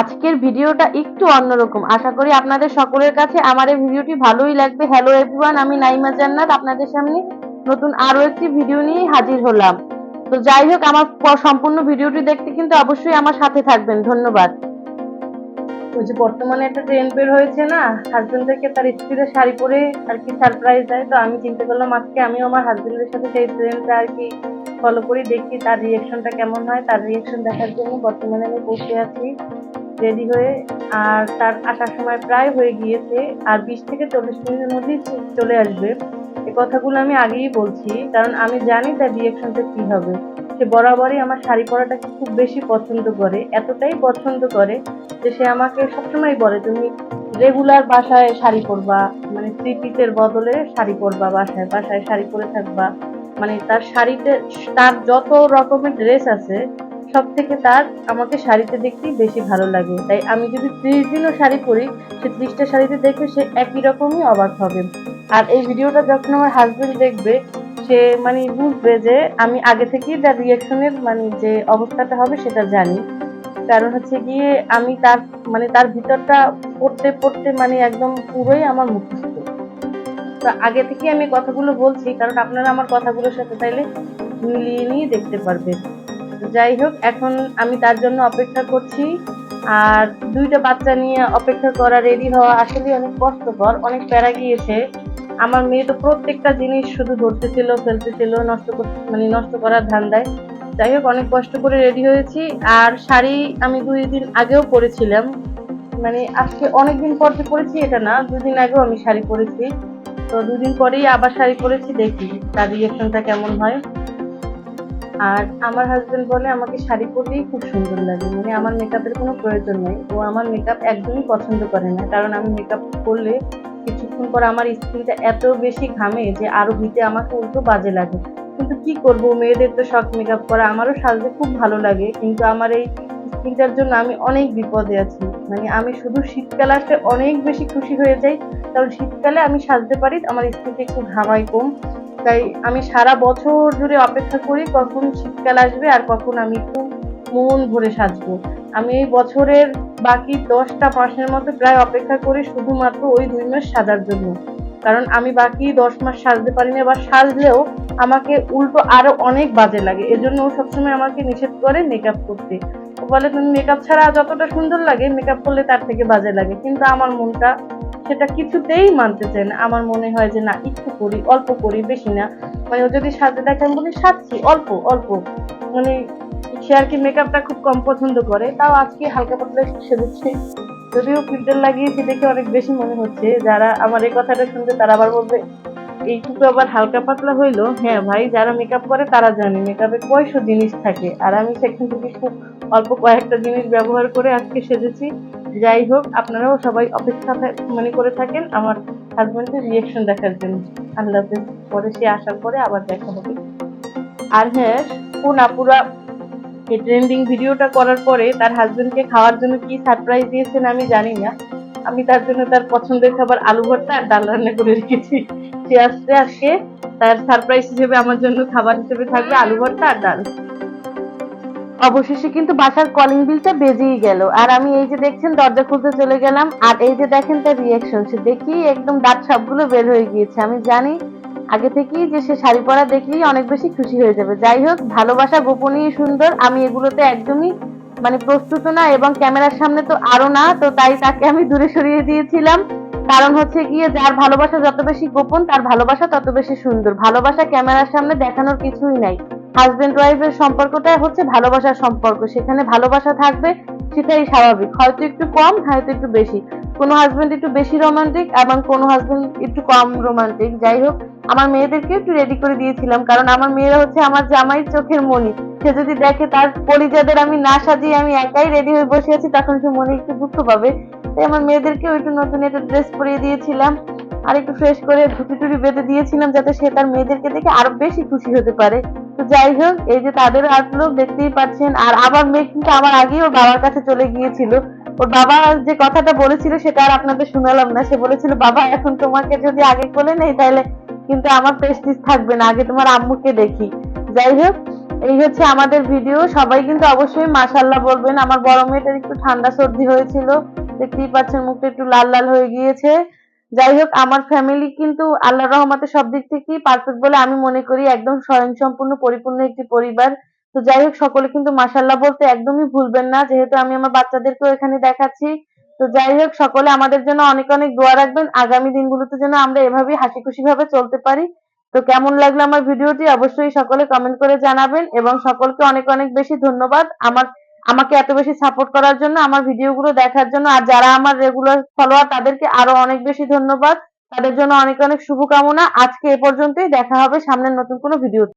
আজকের ভিডিওটা একটু অন্যরকম। আশা করি আপনাদের সকলের কাছে আমার এই ভিডিওটি ভালোই লাগবে। হ্যালো এভরিওয়ান আমি নাইমা জান্নাত। আপনাদের সামনে নতুন আরও একটি ভিডিও নিয়ে হাজির হলাম। তো যাই হোক, আমার সম্পূর্ণ ভিডিওটি দেখতে কিন্তু অবশ্যই আমার সাথে থাকবেন। ধন্যবাদ। ওই যে বর্তমানে একটা ট্রেন্ড বের হয়েছে না হাজবেন্ডদেরকে তার স্ত্রীরা শাড়ি পরে আর কি সারপ্রাইজ দেয়। তো আমি চিন্তা করলাম আজকে আমিও আমার হাজবেন্ডের সাথে সেই ট্রেন্ডটা আর কি ফলো করি, দেখি তার রিয়েকশনটা কেমন হয়। তার রিয়েকশন দেখার জন্য বর্তমানে আমি বসে আছি। রেডি হয়ে, আর তার আসার সময় প্রায় হয়ে গিয়েছে, আর বিশ থেকে চল্লিশ মিনিটের মধ্যেই চলে আসবে। এই কথাগুলো আমি আগেই বলছি, কারণ আমি জানি তার রিয়েকশনটা কি হবে। সে বরাবরই আমার শাড়ি পরাটাকে খুব বেশি পছন্দ করে, এতটাই পছন্দ করে যে সে আমাকে সবসময় বলে, তুমি রেগুলার বাসায় শাড়ি পরবা মানে থ্রি পিসের বদলে শাড়ি পরবা বাসায় বাসায় শাড়ি পরে থাকবা। মানে তার শাড়িতে, তার যত রকমের ড্রেস আছে সব থেকে তার আমাকে শাড়িতে দেখতেই বেশি ভালো লাগে। তাই আমি যদি ত্রিশ দিনও শাড়ি পরি, সে ত্রিশটা শাড়িতে দেখে সে একই রকমই অবাক হবে। আর এই ভিডিওটা যখন আমার হাজবেন্ড দেখবে, সে মানে বুঝবে যে আমি আগে থেকেই তার রিয়াকশনের মানে যে অবস্থাটা হবে সেটা জানি। কারণ হচ্ছে গিয়ে আমি তার মানে তার ভিতরটা পড়তে পড়তে মানে একদম পুরোই আমার মুখস্থ। তো আগে থেকে আমি কথাগুলো বলছি, কারণ আপনারা আমার কথাগুলোর সাথে তাইলে মিলিয়ে নিয়ে দেখতে পারবেন। যাই হোক, এখন আমি তার জন্য অপেক্ষা করছি। আর দুইটা বাচ্চা নিয়ে অপেক্ষা করা রেডি হওয়া আসলে অনেক কষ্টকর, অনেক প্যারা গিয়েছে। আমার মেয়ে তো প্রত্যেকটা জিনিস শুধু ধরতেছিল, ফেলতেছিল, নষ্ট মানে নষ্ট করার ধান্দায়। যাই হোক, অনেক কষ্ট করে রেডি হয়েছি। আর শাড়ি আমি দুই দিন আগেও পরেছিলাম। মানে আজকে অনেকদিন পর যে পরেছি এটা না দুদিন আগেও আমি শাড়ি পরেছি। তো দুদিন পরেই আবার শাড়ি পরেছি, দেখি তার রিয়েকশনটা কেমন হয়। আর আমার হাজবেন্ড বলে আমাকে শাড়ি পরলেই খুব সুন্দর লাগে। মানে আমার মেকআপের কোনো প্রয়োজন নেই। ও আমার মেকআপ একদমই পছন্দ করে না। কারণ আমি মেকআপ করলে কিছুক্ষণ পর আমার স্কিনটা এত বেশি ঘামে যে আরও হিতে আমাকে উল্টো বাজে লাগে। কিন্তু কি করব? মেয়েদের তো শখ মেকআপ করা। আমারও সাজতে খুব ভালো লাগে। কিন্তু আমার এই স্কিনটার জন্য আমি অনেক বিপদে আছি। মানে আমি শুধু শীতকালে আসলে অনেক বেশি খুশি হয়ে যাই। কারণ শীতকালে আমি সাজতে পারি। আমার স্কিনটা একটু ঘামাই কম। তাই আমি সারা বছর জুড়ে অপেক্ষা করি কখন শীতকাল আসবে আর কখন আমি একটু মন ভরে সাজবো। আমি এই বছরের বাকি দশটা মাসের মতো প্রায় অপেক্ষা করি শুধুমাত্র ওই দুই মাস সাজার জন্য। কারণ আমি বাকি দশ মাস সাজতে পারি না বা সাজলেও আমাকে উল্টো আরও অনেক বাজে লাগে। এজন্য ও সবসময় আমাকে নিষেধ করে মেকআপ করতে। ও বলে, তুমি মেকআপ ছাড়া যতটা সুন্দর লাগে মেকআপ করলে তার থেকে বাজে লাগে। কিন্তু আমার মনটা সেটা কিছুতেই মানতে চায় না। আমার মনে হয় যে, না, একটু করি, অল্প করি, বেশি না। মানে ও যদি সাজতে দেখে, আমি বলি, সাজছি, অল্প অল্প। মানে সে আর কি মেকআপটা খুব কম পছন্দ করে, তাও আজকে হালকা পাতলা সেজেছে। যদিও ফিল্টার লাগিয়েছি দেখে অনেক বেশি মনে হচ্ছে। যারা আমার এই কথাটা শুনতে তারা আবার বলবে, এইটুকু আবার হালকা পাতলা হইল? হ্যাঁ ভাই, যারা মেকআপ করে, তারা জানে মেকআপে কয়শো জিনিস থাকে। আর আমি সেখান থেকে খুব অল্প কয়েকটা জিনিস ব্যবহার করে আজকে সেজেছি। যাই হোক, আপনারাও সবাই অপেক্ষা মানে করে থাকেন আমার হাজবেন্ডের রিয়েকশন দেখার জন্য। আল্লাহ হাফেজ, পরে সে আসার পরে আবার দেখা হবে। আর হ্যাঁ কোন আপুরা, এই ট্রেন্ডিং ভিডিওটা করার পরে তার হাজবেন্ডকে খাওয়ার জন্য কি সারপ্রাইজ দিয়েছেন আমি জানি না। আমি তার জন্য তার পছন্দের খাবার আলু ভর্তা আর ডাল রান্না করে রেখেছি। সে আসতে আজকে তার সারপ্রাইজ হিসেবে আমার জন্য খাবার হিসেবে থাকবে আলু ভর্তা আর ডাল। অবশেষে কিন্তু বাসার কলিং বিলটা বেজেই গেল। আর আমি এই যে দেখছেন, দরজা খুলতে চলে গেলাম। আর এই যে দেখেন তার রিয়াকশন সে দেখি একদম দাঁত সবগুলো বের হয়ে গিয়েছে। আমি জানি আগে থেকেই যে সে শাড়ি পরা দেখলেই অনেক বেশি খুশি হয়ে যাবে। যাই হোক, ভালোবাসা গোপনীয় সুন্দর। আমি এগুলোতে একদমই মানে প্রস্তুত না এবং ক্যামেরার সামনে তো আরও না, তো তাই তাকে আমি দূরে সরিয়ে দিয়েছিলাম। কারণ হচ্ছে গিয়ে যার ভালোবাসা যত বেশি গোপন, তার ভালোবাসা তত বেশি সুন্দর। ভালোবাসা ক্যামেরার সামনে দেখানোর কিছুই নাই। হাজবেন্ড ওয়াইফের সম্পর্কটা হচ্ছে ভালোবাসার সম্পর্ক। সেখানে ভালোবাসা থাকবে, সেটাই স্বাভাবিক। হয়তো একটু কম, হয়তো একটু বেশি। কোনো হাজবেন্ড একটু বেশি রোমান্টিক এবং কোনো হাজবেন্ড একটু কম রোমান্টিক যাই হোক, আমার মেয়েদেরকে একটু রেডি করে দিয়েছিলাম, কারণ আমার মেয়েরা হচ্ছে আমার জামাই চোখের মনি সে যদি দেখে তার পরিজাদের আমি না সাজিয়ে আমি একাই রেডি হয়ে বসে আছি, তখন সে মনে একটু দুঃখ পাবে। তাই আমার মেয়েদেরকেও একটু নতুন একটা ড্রেস পরিয়ে দিয়েছিলাম। আর একটু ফ্রেশ করে ধুতি টুটি বেঁধে দিয়েছিলাম, যাতে সে তার মেয়েদেরকে দেখে আরও বেশি খুশি হতে পারে। তো যাই হোক, এই যে তাদের আউটলুক দেখতেই পাচ্ছেন। আর আবার মেয়ে কিন্তু আমার আগেই ওর বাবার কাছে চলে গিয়েছিল। ওর বাবা যে কথাটা বলেছিল সেটা আর আপনাদের শোনালাম না। সে বলেছিল, বাবা, এখন তোমাকে যদি আগে কোলে নেই, তাহলে কিন্তু আমার প্রেস্টিজ থাকবে না। আগে তোমার আম্মুকে দেখি। যাই হোক, এই হচ্ছে আমাদের ভিডিও সবাই কিন্তু অবশ্যই মাশাল্লাহ বলবেন। আমার বড় মেয়েটার একটু ঠান্ডা সর্দি হয়েছিল। দেখতেই পাচ্ছেন, মুখটা একটু লাল লাল হয়ে গিয়েছে। যাই হোক, আমার ফ্যামিলি কিন্তু আল্লাহ রহমতে সব দিক থেকেই পারফেক্ট বলে আমি মনে করি, একদম স্বয়ংসম্পূর্ণ, পরিপূর্ণ একটি পরিবার। তো যাই হোক, সকলে কিন্তু মাশাল্লাহ বলতে একদমই ভুলবেন না, যেহেতু আমি আমার বাচ্চাদেরকেও এখানে দেখাচ্ছি। তো যাই হোক, সকলে আমাদের জন্য অনেক অনেক দোয়া রাখবেন। আগামী দিনগুলোতে যেন আমরা এভাবেই হাসি খুশি ভাবে চলতে পারি। তো কেমন লাগল আমার ভিডিওটি অবশ্যই সকলে কমেন্ট করে জানাবেন এবং সকলকে অনেক অনেক বেশি ধন্যবাদ। আমার আমাকে এত বেশি সাপোর্ট করার জন্য, আমার ভিডিওগুলো দেখার জন্য। আর যারা আমার রেগুলার ফলোয়ার তাদেরকে আরও অনেক বেশি ধন্যবাদ। তাদের জন্য অনেক অনেক শুভকামনা। আজকে এ পর্যন্তই। দেখা হবে সামনের নতুন কোনো ভিডিও